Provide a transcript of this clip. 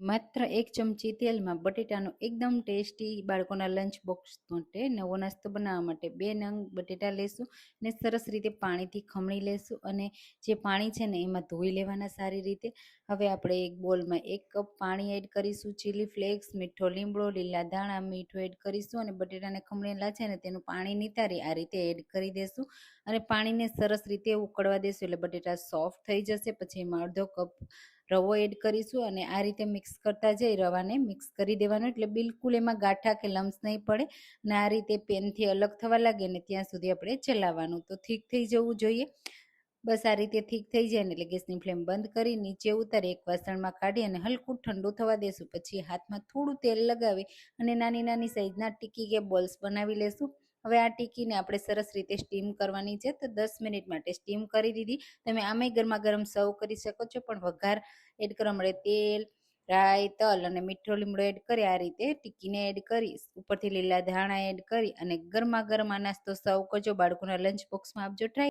માત્ર એક ચમચી તેલમાં બટેટાનો એકદમ ટેસ્ટી બાળકોના લંચ બોક્સ માટે નવો નાસ્તો બનાવવા માટે બે નંગ બટેટા લેશું ને સરસ રીતે પાણીથી ખમણી લેશું અને જે પાણી છે ને એમાં ધોઈ લેવાના સારી રીતે. હવે આપણે એક બોલમાં એક કપ પાણી એડ કરીશું, ચીલી ફ્લેક્સ, મીઠો લીમડો, લીલા ધાણા, મીઠું એડ કરીશું અને બટેટાને ખમણેલા છે ને તેનું પાણી નિતારી આ રીતે એડ કરી દેશું અને પાણીને સરસ રીતે ઉકળવા દેશું એટલે બટેટા સોફ્ટ થઈ જશે, પછી એમાં અડધો કપ રવો એડ કરીશું અને આ રીતે મિક્સ કરતા જઈ રવાને મિક્સ કરી દેવાનું એટલે બિલકુલ એમાં ગાંઠા કે લમ્સ નહીં પડે અને આ રીતે પેનથી અલગ થવા લાગે ને ત્યાં સુધી આપણે ચલાવવાનું. તો ઠીક થઈ જવું જોઈએ. બસ આ રીતે ઠીક થઈ જાય ને એટલે ગેસની ફ્લેમ બંધ કરી નીચે ઉતારી એક વાસણમાં કાઢી અને હલકું ઠંડુ થવા દેશું. પછી હાથમાં થોડું તેલ લગાવી અને નાની નાની સાઈઝના ટીકી કે બોલ્સ બનાવી લેશું. હવે આ ટીકીને આપણે સરસ રીતે સ્ટીમ કરવાની છે તો દસ મિનિટ માટે સ્ટીમ કરી દીધી. તમે આમે ગરમા ગરમ સર્વ કરી શકો છો, પણ વઘાર એડ કરવા મળે તેલ, રાઈ, તલ અને મીઠો લીમડો એડ કરી આ રીતે ટીકીને એડ કરી, ઉપરથી લીલા ધાણા એડ કરી અને ગરમા ગરમ આ નાસ્તો સર્વ કરજો. બાળકોના લંચ બોક્સમાં આપજો. ટ્રાય